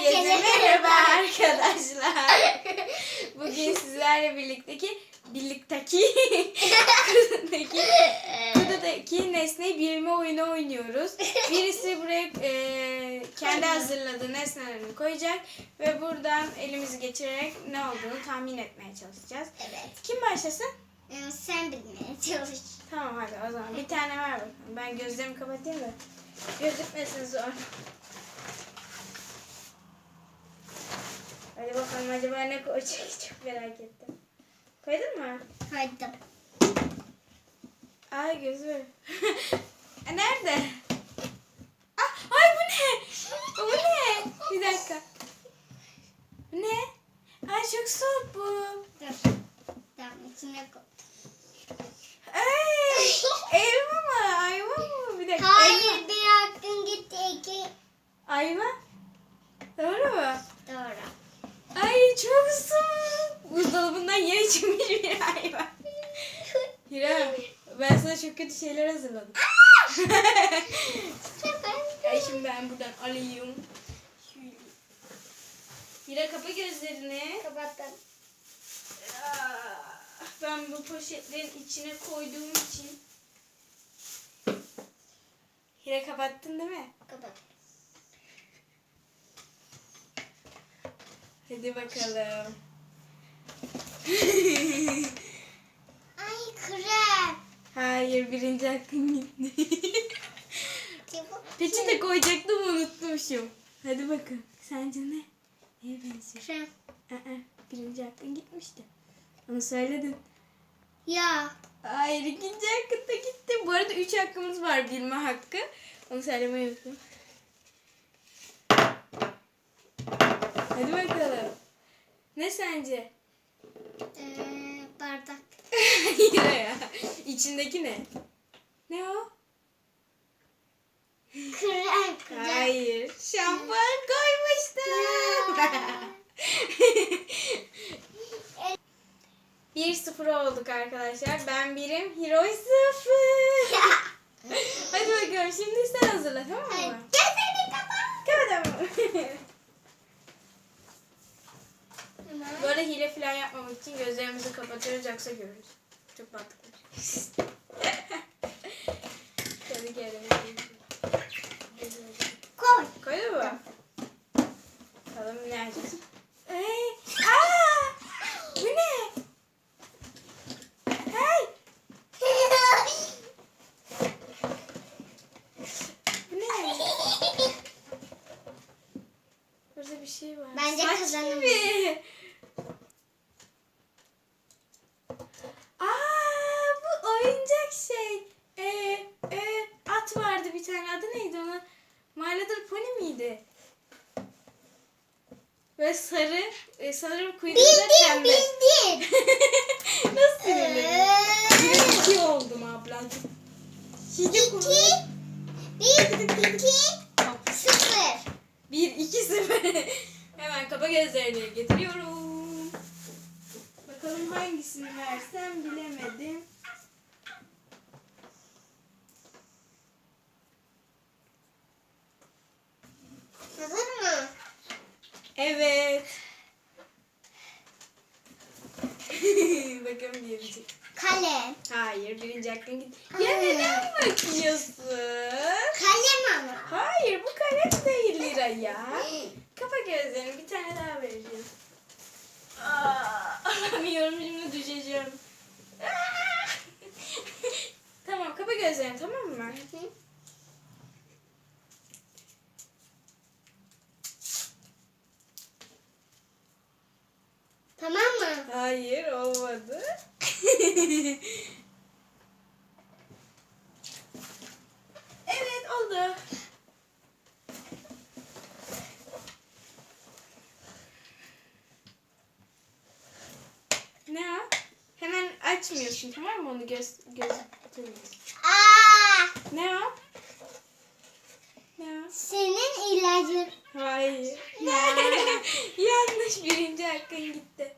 Herkese merhaba arkadaşlar. Bugün sizlerle birlikteki birlikteki kududaki, kududaki nesne bilme oyunu oynuyoruz. Birisi buraya e, kendi hazırladığı nesnelerini koyacak ve buradan elimizi geçirerek ne olduğunu tahmin etmeye çalışacağız. Evet. Kim başlasın? Ee, Sen bilmeye çalış. Tamam hadi o zaman bir tane ver bakalım. Ben gözlerimi kapatayım da gözükmesin zor. Hadi bakalım acaba ne koyacak çok merak ettim. Koydun mu? Hadi. Ay gözü. E, Nerede? Ah, ay bu ne? Bu ne? Bir dakika. Bu ne? Ay çok soğuk bu. Dur. Tamam içine koy. Ay, elma mı? Ayva mı? Bir dakika. elma. Hayır bir hakkın gitti. Ayva? Doğru mu? Doğru. Ay çok soğuk. Buzdolabından yeni çıkmış bir ayva. Hira ben sana çok kötü şeyler hazırladım. Ay şimdi ben buradan alayım. Hira kapa gözlerini. Kapattım. Ah, Ben bu poşetlerin içine koyduğum için. Hira kapattın değil mi? Kapat. Hadi bakalım. Hayır birinci hakkın gitti. Peçete koyacaktım unutmuşum. Hadi bakın. Sence ne? Neye benziyor? Krem. Aa, birinci hakkın gitmişti. Onu söyledin. Ya. Hayır ikinci hakkın da gitti. Bu arada üç hakkımız var bilme hakkı. Onu söylemeyi unuttum. Hadi bakalım. Ne sence? Ee, bardak. Hayır ya. İçindeki ne? Ne o? Krem. Hayır. Şampuan koymuştum. Bir sıfır olduk arkadaşlar. Ben birim, Hiroy sıfır. Hadi bakalım şimdi sen hazırla tamam mı? Gözlerini kapat. Kapatalım. Bu arada hile falan yapmamak için gözlerimizi kapatıyoruz yoksa görürüz. Çok mantıklı. Hadi gelelim. Koy. Koydun mu? Bakalım ne yapacağız? Ay, aa! Bu ne? Hey! Bu ne? Burada bir şey var. Bence Saç kazanım. gibi. Aa, bu oyuncak şey. Ee, e, at vardı bir tane. Adı neydi onun? My Little Pony miydi? Ve sarı, e, sanırım kuyruğu da pembe. bildin. Nasıl bildin? Ee, Bir iki oldum ablacığım. Şimdi konu- Bir, iki, sıfır. Bir, iki, sıfır. Hemen kapa gözlerini getiriyorum. Bakalım hangisini versem bilemedim. Hazır mı? Evet. Bakalım gelecek. Kalem. Hayır, birinci aklın gitti. Ya neden bakıyorsun? Kalem ama. Hayır, bu kalem değil lira ya. Kapa gözlerini, bir tane daha vereceğim. için tamam mı? Onu göz gözetebiliriz. Aa! Ne o? Ne o? Senin ilacın. Hayır. ne? Yanlış birinci hakkın gitti.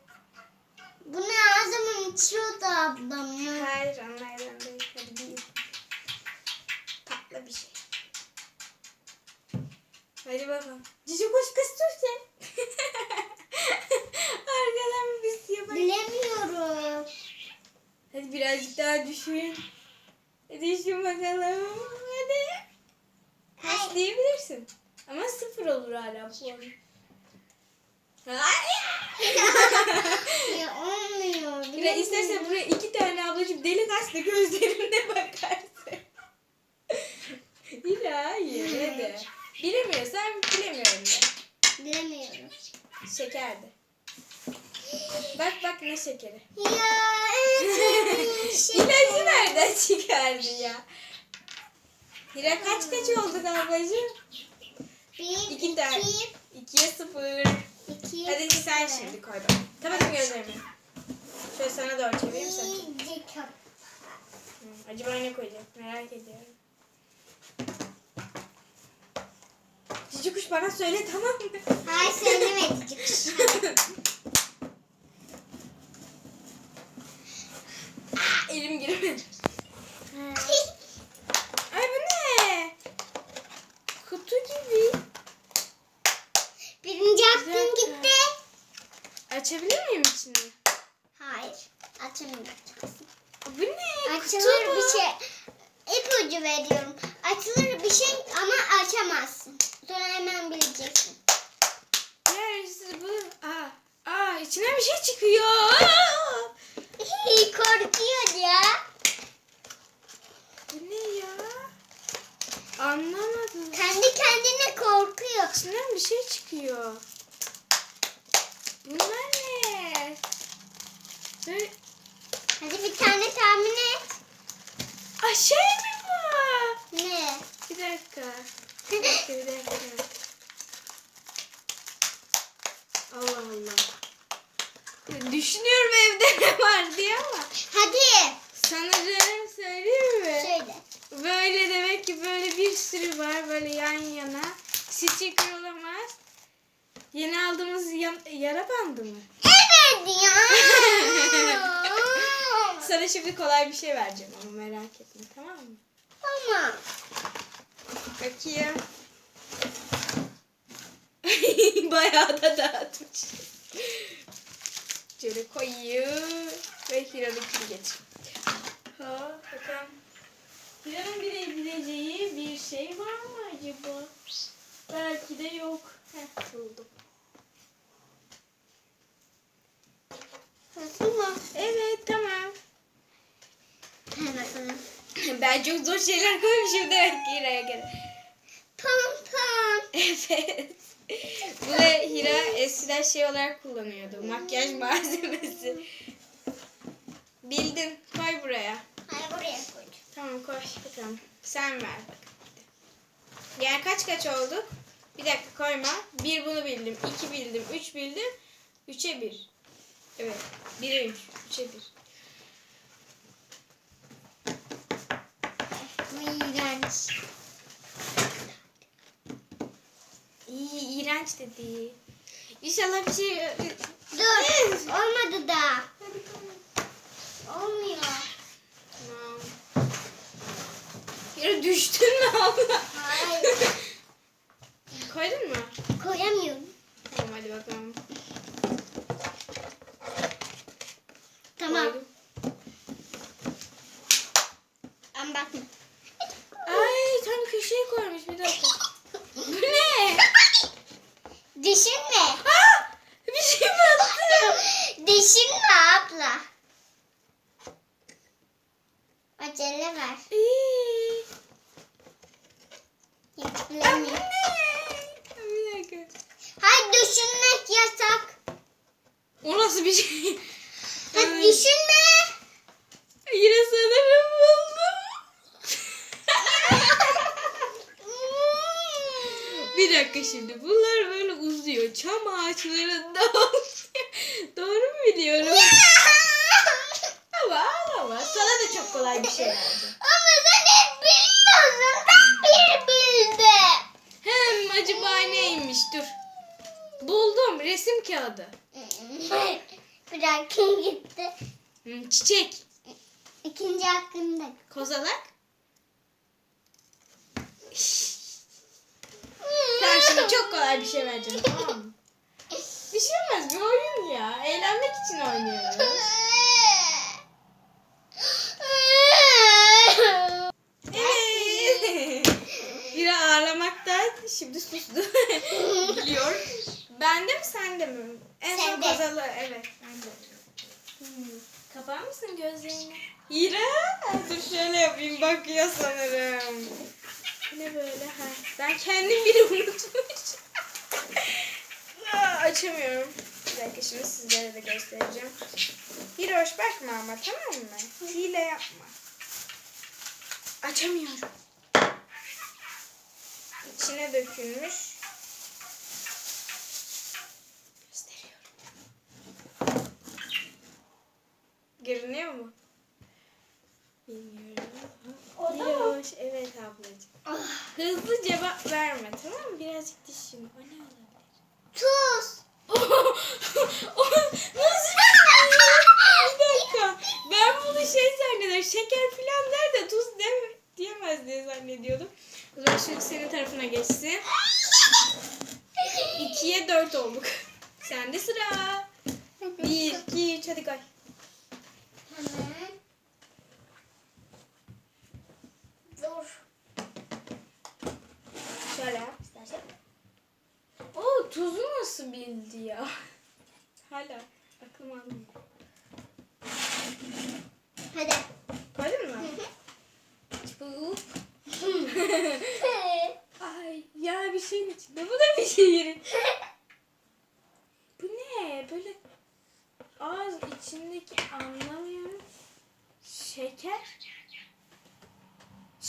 Bunu her zaman içiyordu ablam. Hayır onlardan değil. Hadi değil. Tatlı bir şey. Hadi bakalım. Cici kuş kız Türkçe. Arkadan bir şey yapalım. Bilemiyorum. Hadi düşün. Düşün bakalım. Hadi. Kaç diyebilirsin. Ama sıfır olur hala bu. Hayır. Ya olmuyor. İstersen buraya iki tane ablacığım delik aç da gözlerine bakarsın. Hira hayır hadi. Bilemiyorsan bilemiyorum de. Bilemiyorum. Şekerdi. Bak bak ne şekeri. Ya. İlacı nereden çıkardı ya? Hira kaç kaç olduk ablacığım? Bir, İki tane. iki, İkiye sıfır. iki. Hadi sen sıfır. şimdi koy bak. Kapat gözlerimi. Şöyle sana doğru çevireyim sen. Hı, Acaba ne koyacak? Merak ediyorum. Cici kuş bana söyle tamam mı? Hayır söylemedi çıkış. Aa, Elim girmedi. Ay bu ne? Kutu gibi. Birinci Bir dakika. gitti. Açabilir miyim içini? Hayır. Açamayacaksın. Bu ne? Açılır Kutu bir bu. şey. İpucu veriyorum. Açılır bir şey ama açamazsın. Sonra hemen bileceksin. Neresi bu? Aa, aa içinden bir şey çıkıyor. Aa! Korkuyor ya. Bu ne ya? Anlamadım. Kendi kendine korkuyor. İçinden bir şey çıkıyor. Bunlar ne? Böyle... Hadi bir tane tahmin et. Aa, şey mi bu? Ne? Bir dakika. Bir dakika, bir dakika. Allah Allah. Düşünüyorum evde ne var diye ama Hadi. sanırım söyleyeyim mi? Söyle. Böyle demek ki böyle bir sürü var böyle yan yana. Sticker olamaz. Yeni aldığımız yan- yara bandı mı? Evet ya. Sana şimdi kolay bir şey vereceğim ama merak etme tamam mı? Tamam. Bakayım. Bayağı da dağıtmış. Şöyle koyayım. Ve Hira'nınkini getir. Ha, bakalım. Hira'nın bilebileceği bir şey var mı acaba? Belki de yok. Heh, buldum. Nasıl mı? Evet tamam. Bakalım. ben çok zor şeyler koymuşum demek ki Hira'ya göre. Pompon. Evet. Bu da Hira eskiden şey olarak kullanıyordu. Makyaj malzemesi. Bildin. Koy buraya. Hayır buraya koy. Tamam koy bakalım. Sen ver bak. Yani kaç kaç olduk? Bir dakika koyma. Bir bunu bildim. iki bildim. Üç bildim. Üçe bir. Evet. Bire üç. Üçe bir. Bu iğrenç. İyi, iğrenç dedi. İnşallah bir şey... Dur. Olmadı da. Olmuyor. Tamam. Hira düştün mü abla? Hayır. Koydun mu? Koyamıyorum. Tamam hadi bakalım. Tamam. Koydum. Ama bakma. Ay tam köşeye koymuş bir dakika. Bu ne? Düşünme. Aa, bir şey battı. Düşünme abla. Acele ver. İyi. Yapılamıyor. Hayır düşünmek yasak. O nasıl bir şey? Hadi Ay, düşünme. Yine sanırım buldum. Bir dakika şimdi. Bunlar böyle uzuyor. Çam ağaçlarında. Doğru mu biliyorum? Ama ağlama. Sana da çok kolay bir şey verdim. Ama sen hep biliyorsun. Ben bir bildim. Hem acaba neymiş? Dur. Buldum. Resim kağıdı. Dakika gitti. Hmm, çiçek. İkinci hakkında. Kozalak. Tamam şimdi çok kolay bir şey vereceğim tamam mı? Bir şey olmaz bir oyun ya. Eğlenmek için oynuyoruz. Şimdi sustu. Biliyor. Bende mi sende mi? En son Sende. kazalı evet. Bende. Hmm. Kapar mısın gözlerini? İğrenç. Dur şöyle yapayım bakıyor sanırım. Ne böyle ha? Ben kendim bile unutmuşum. Açamıyorum. Bir dakika şimdi sizlere de göstereceğim. Bir hoş bakma ama tamam mı? Hile yapma. Açamıyorum. İçine dökülmüş. Gösteriyorum. Görünüyor mu? Bilmiyorum. Hiroş, evet ablacığım. Hızlı cevap verme tamam mı? Birazcık düşün. O ne olabilir? Tuz. Nasıl? bir dakika. Ben bunu şey zannederim. Şeker falan der de tuz deme, diyemez diye zannediyordum. O zaman şimdi senin tarafına geçsin. İkiye dört olduk. Sende sıra. Bir, iki, üç hadi. Hemen. Dur. Şöyle yap istersen. Oo tuzu nasıl bildi ya? Hala aklım almıyor. Hadi. Koydun mu? Bu. Ay ya bir şeyin içinde. Bu da bir şeyin. Bu ne? Böyle ağız içindeki anlamıyorum. Şeker.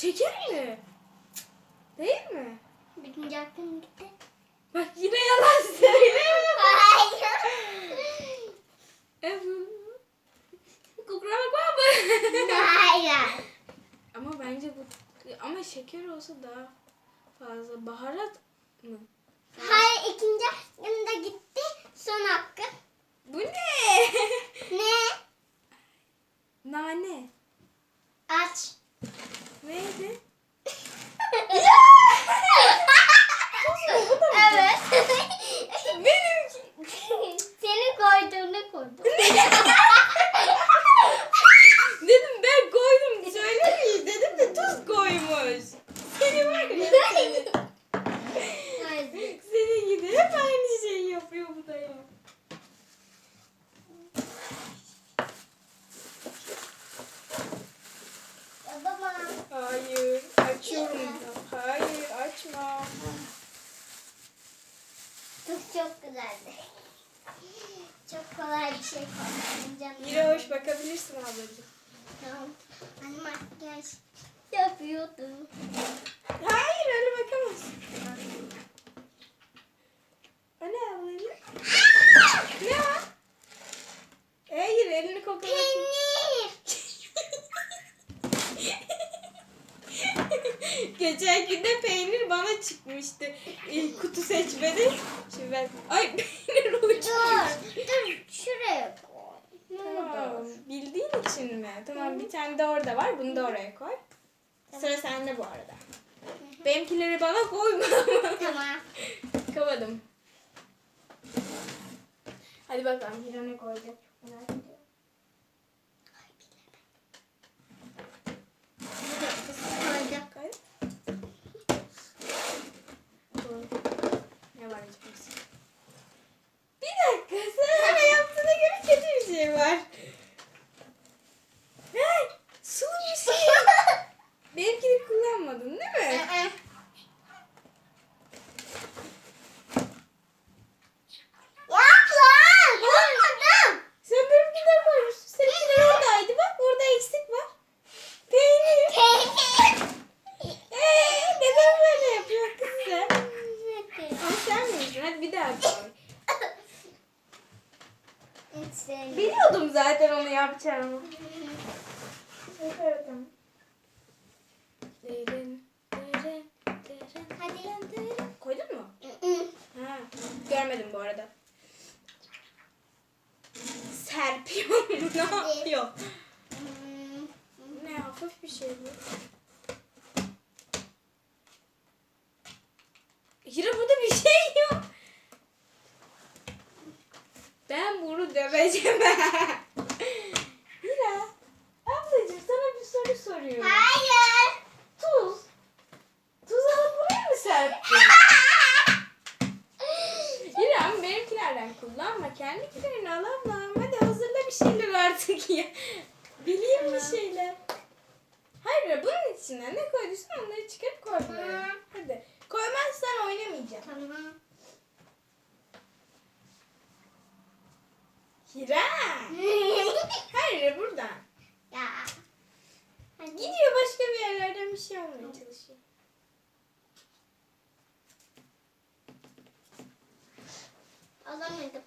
Şeker mi? Değil mi? Birinci hakkım gitti. Bak yine yalan söylüyor. Hayır. Bakma mı? Hayır. ama bence bu ama şeker olsa daha fazla baharat mı? Hayır ikinci hakkım da gitti. Son hakkım. Bu ne? Ne? Nane. Aç. Neydi? evet. Benimki. Senin koyduğunu koydum. Dedim ben koydum söylemeyiz dedim de tuz koymuş. Seni var ya seni. Seni gidi hep aynı şeyi yapıyor bu da ya. Baba. Hayır açıyorum. Hayır açma. Çok çok güzeldi. Çok kolay bir şey koydum. Mira hoş bakabilirsin ablacığım. Tamam. Hani makyaj yapıyordum. Hayır öyle bakamazsın. O ne ablacığım? ne o? Hayır elini kokla. bakayım. Peynir. Geçen gün de peynir bana çıkmıştı. İlk kutu seçmedi. Şimdi ben... Ay peynir uçmuş. Dur. Dur. Şuraya koy. Ne Tamam. olur. Bildiğin için mi? Tamam bir tane de orada var. Bunu da oraya koy. Sıra sende bu arada. Benimkileri bana koyma. Tamam. Kavadım. Hadi bakalım Hira ne koyacak? Merak. Koydum. Koy. Koy. Ne var acaba? Bir dakika sen yaptığına göre kötü bir şey var. Hey, sulu bir şey. Benimkini kullanmadın değil mi? Ee, Yap lan. Yapmadım. Sen benimkinden koymuşsun. Seninkiler oradaydı bak orada eksik var. Peynir. Peynir. Eee neden böyle yapıyor kız sen? Ama sen miydin? Hadi bir daha koy. Hiç sevmiyorum. Biliyordum zaten onu yapacağımı. Hadi. Koydun mu? Ha, görmedim bu arada. Serpiyor mu? Ne yapıyor? Ne hafif bir şey bu. Hira burada bir şey yok. Ben bunu döveceğim. Hira. Ablacığım sana bir soru soruyorum. Hayır. Tuz. Tuz alıp buraya mı serptin? Hira ama benim killerden kullanma. Kendi killerini al ablam. Hadi hazırla bir şeyler artık ya. Bileyim bir şeyler. Hayır bunun içine ne koyduysan onları çıkarıp koy buraya. Tamam. Hadi. Koymazsan oynamayacağım. Tamam. Hira. Hayır buradan. ya. Gidiyor başka bir yerlerden bir şey almaya çalışıyor. Alamadım.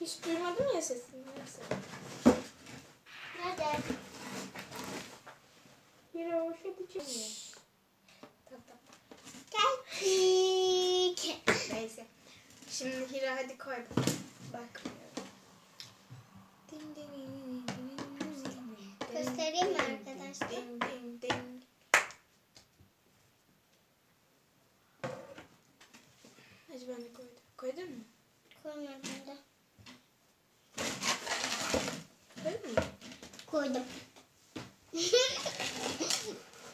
Hiç duymadım ya sesini. Neyse. Hira hoş hadi çıkmıyor. Tamam. Geldik. Neyse. Şimdi Hira hadi koy. Bakmıyorum. Göstereyim mi arkadaşlar? Hadi ben de koydum. Koydun mu? Koymadım da. Koydun mu? Koydum.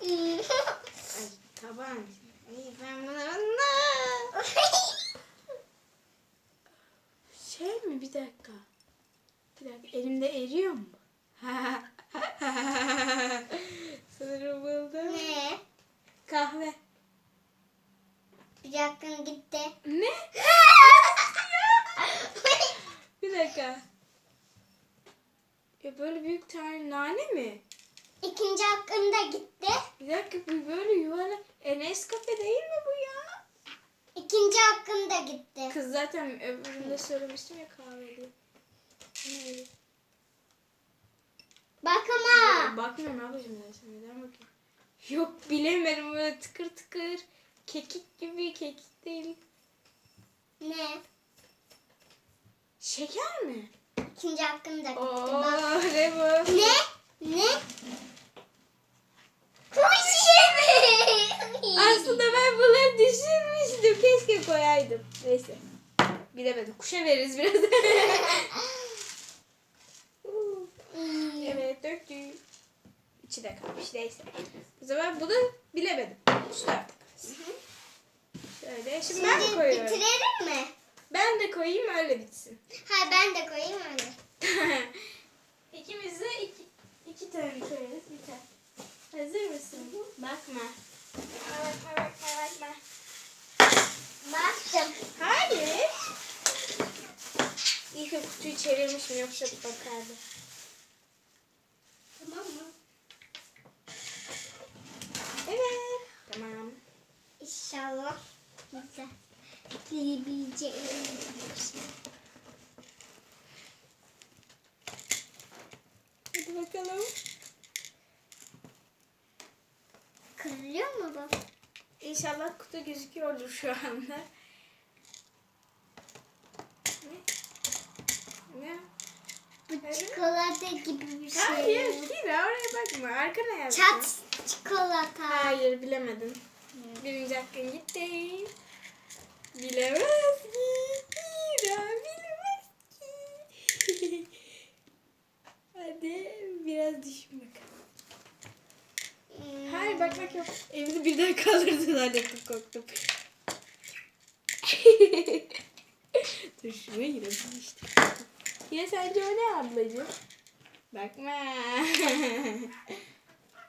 Ay taban. Ay ben bunu. Şey mi bir dakika. Bir dakika elimde eriyor mu? Sanırım buldum. ne? Kahve. Bir dakika gitti. Ne? Bir dakika. Ya böyle büyük tane nane mi? İkinci hakkın da gitti. Bir dakika bu böyle yuvarlak. Enes kafe değil mi bu ya? İkinci hakkın da gitti. Kız zaten öbüründe söylemiştim ya kahve diye. Bak ama. Bakmıyorum ablacığım ben sana neden bakayım? Yok bilemedim böyle tıkır tıkır. Kekik gibi kekik değil. Ne? Şeker mi? İkinci hakkın da gitti. Oo Bak. ne bu? Ne? Ne? Kuşi Aslında ben bunları düşünmüştüm. Keşke koyaydım. Neyse. Bilemedim. Kuşa veririz biraz. evet döktük. İçi de kalmış. Neyse. O zaman bunu bilemedim. Şu tarafta kalsın. Şöyle. Şimdi ben Şimdi koyuyorum. bitirelim mi? Ben de koyayım öyle bitsin. Hayır ben de koyayım öyle. İkimiz de iki, iki tane koyarız. Tane. Hazır mısın? Bakma. Bakma bakma bakma. Baktım. Hayır. İlk kutuyu çevirmiş mi yoksa bakardı. Tamam mı? Evet. Tamam. İnşallah güzel. Girebileceğim. Hadi bakalım. Kırılıyor mu bu? İnşallah kutu gözüküyordur şu anda. Ne? Ne? Bu çikolata gibi bir şey. Hayır, Kira oraya bakma. Arkana yaz. Çat çikolata. Hayır, bilemedin. Birinci hakkın gitti. Bilemez ki. Kira bilemez ki. Hadi biraz düşün bakalım. Hmm. Hayır bakmak yok. Evini birden kaldırdın zannettim korktum. Dur şuraya girelim işte. Ya sence o ne ablacığım? Bakma.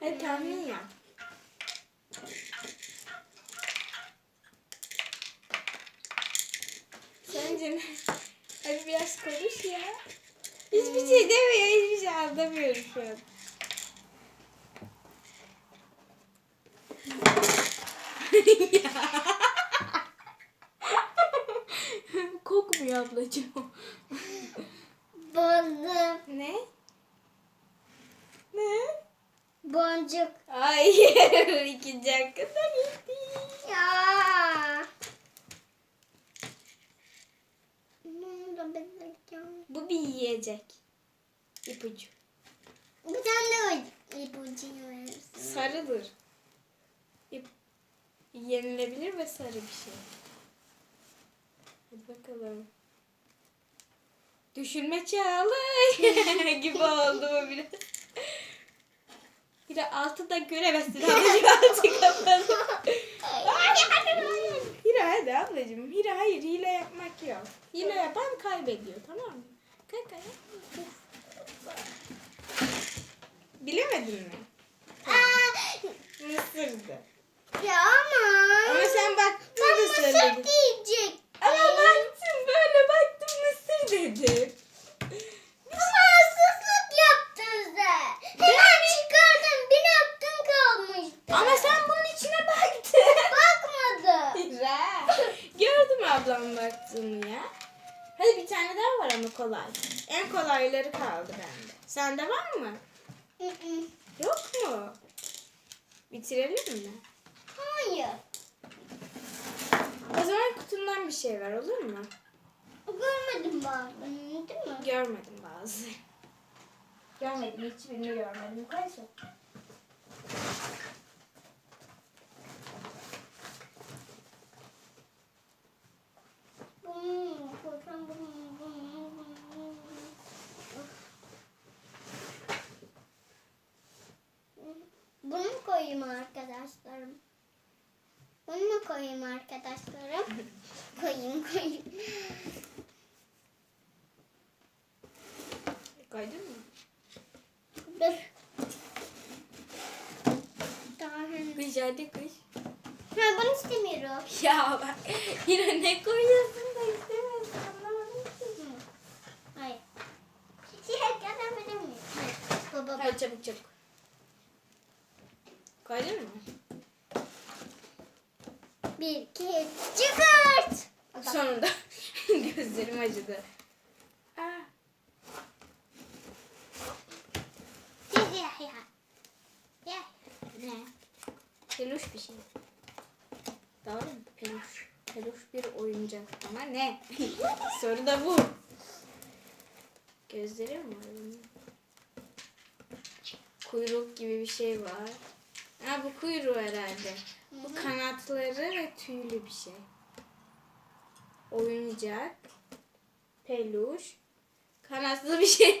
Hadi tahmin yap. Sence ne? Hadi biraz konuş ya. Hiçbir şey demiyor, hiçbir şey anlamıyorum şu an. Kokmuyor ablacığım. Bozdum. ne? Ne? Boncuk. Hayır, ikinci hakkında gitti. Ya. Ne oldu bebeğim? Bu bir yiyecek. İpucu. Bir tane de ipucu verirsin. Sarıdır. İp, yenilebilir ve sarı bir şey. Hadi bakalım. Düşünme çağlı gibi oldu bu biraz. Bir de altı da göremezsin ablacığım altı kapalı. Hira hadi ablacığım. Hira hayır hile yapmak yok. Hile kaybediyor tamam mı? Ayağa. Bilemedin mi? Mısırdı. ya ama. Ama sen baktın ben mısır söyledin. diyecek. Ama baktım böyle baktım mısır dedim. Ama yaptın sen. Hemen çıkardın. Bir hakkın kalmıştı. Ama sen bunun içine baktın. Bakmadı. Güzel. Gördüm ablam baktığını ya. Hadi bir tane daha var ama kolay. En kolayları kaldı bende. Sende var mı? Yok mu? Bitirelim mi? Hayır. O zaman kutumdan bir şey ver olur mu? Değil mi? Görmedim bazı. Görmedim hiçbirini görmedim. Koysun. Bunu koysam bunu, bunu, bunu. Bunu mu koyayım arkadaşlarım? Bunu mu koyayım arkadaşlarım? koyayım koyayım. Koydun mu? Dur. Daha. Kış hadi kış. Ha bunu istemiyorum. Ya bak yine ne koyuyorsun da istemiyorsun anlamadım ki. Hayır. Şey miyim? Hayır. Baba Hadi çabuk çabuk. Koydun mu? Bir, iki, çıkart. Sonunda gözlerim acıdı. Aa, Ya ya ya. Ya. ne? Peluş bir şey. Doğru mu? Peluş. Peluş bir oyuncak. Ama ne? Soru da bu. Gözleri mi var bunun? Kuyruk gibi bir şey var. Ha bu kuyruğu herhalde. Bu kanatları ve tüylü bir şey. Oyuncak. Peluş. Kanatlı bir şey.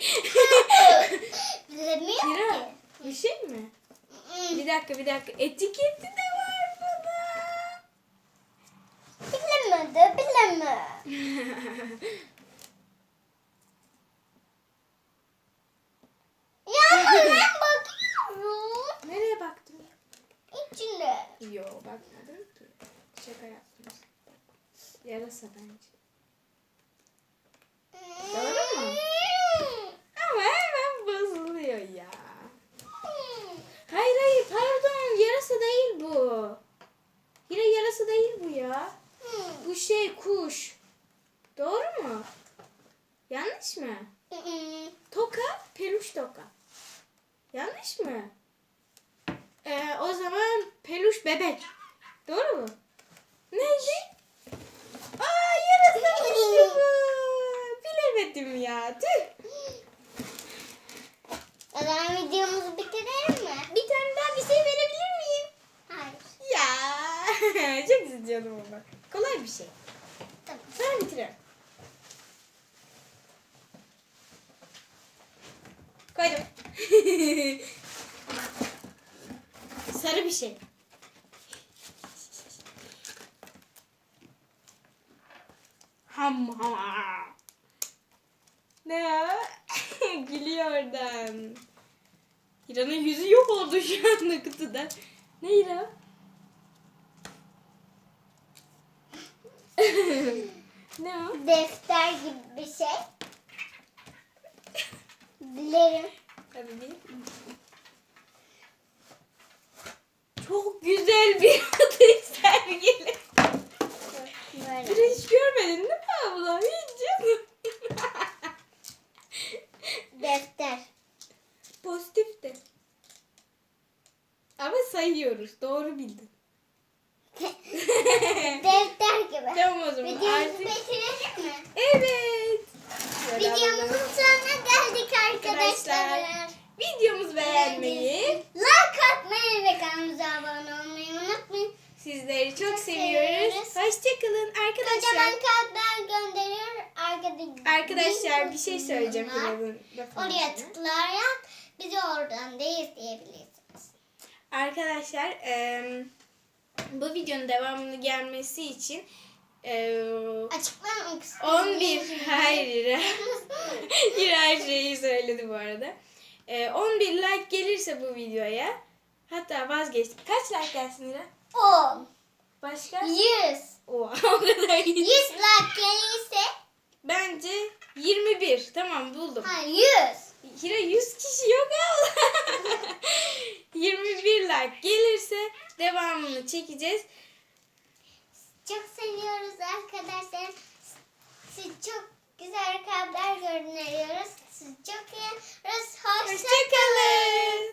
Bilemiyorum ki. bir şey mi? Hmm, Bir dakika bir dakika. Etiketi de var buna. Bilemedi, bileme. Ya ben bakıyorum. Nereye baktın? İçine. Yo bakmadım ki. Şaka yaptım. Yarasa bence. Doğru mu? Ama hemen bozuluyor ya. Hayır hayır pardon yarasa değil bu. Yine yarasa değil bu ya. Bu şey kuş. Doğru mu? Yanlış mı? Toka, peluş toka. Yanlış mı? Ee, o zaman peluş bebek. Doğru mu? Neydi? Aa yarasaymıştı bu. Bilemedim ya. Tüh. O zaman videomuzu bitirelim mi? Bir tane daha bir şey verebilir miyim? Hayır. Ya çok istiyordum ama. Kolay bir şey. Tamam. Sonra bitiriyorum. Koydum. Sarı bir şey. Ham ham. Ne ya? Gülüyor oradan. Hira'nın yüzü yok oldu şu anda kutuda. Ne Hira? Defter gibi bir şey. Bilirim. Tabii değil. Çok güzel bir ateş sergili. Böyle. Bir hiç görmedin değil mi abla? Hiç canım. Defter. Pozitif de. Ama sayıyoruz. Doğru bildin. Defter gibi. tamam o zaman. Videomuzu Artık... bitirelim mi? Evet. Şöyle Videomuzun alalım. sonuna geldik Arkadaşlar. arkadaşlar. Videomuzu beğenmeyi, Like atmayı ve kanalımıza abone olmayı unutmayın. sizleri çok Çok seviyoruz. seviyoruz. Hoşçakalın Kocaman arkadaşlar. kalpler gönderiyor. Arkada Arkadaşlar bir şey söyleyeceğim. Oraya tıklayarak bizi oradan da izleyebilirsiniz. Arkadaşlar em, bu videonun devamını gelmesi için Ee, Açıklamak istiyorum. 11 hayır. Her şeyi söyledi bu arada. Ee, 11 like gelirse bu videoya hatta vazgeçtim. Kaç like gelsin İra? 10. Başka? 100. Oha o kadar 100 iyi. like gelirse Bence 21. Tamam buldum. ha 100. Hira 100 kişi yok abla. 21 like gelirse devamını çekeceğiz. Çok seviyoruz arkadaşlar. Siz çok güzel kalpler gönderiyoruz. Siz çok iyi. Hoşça Hoşçakalın.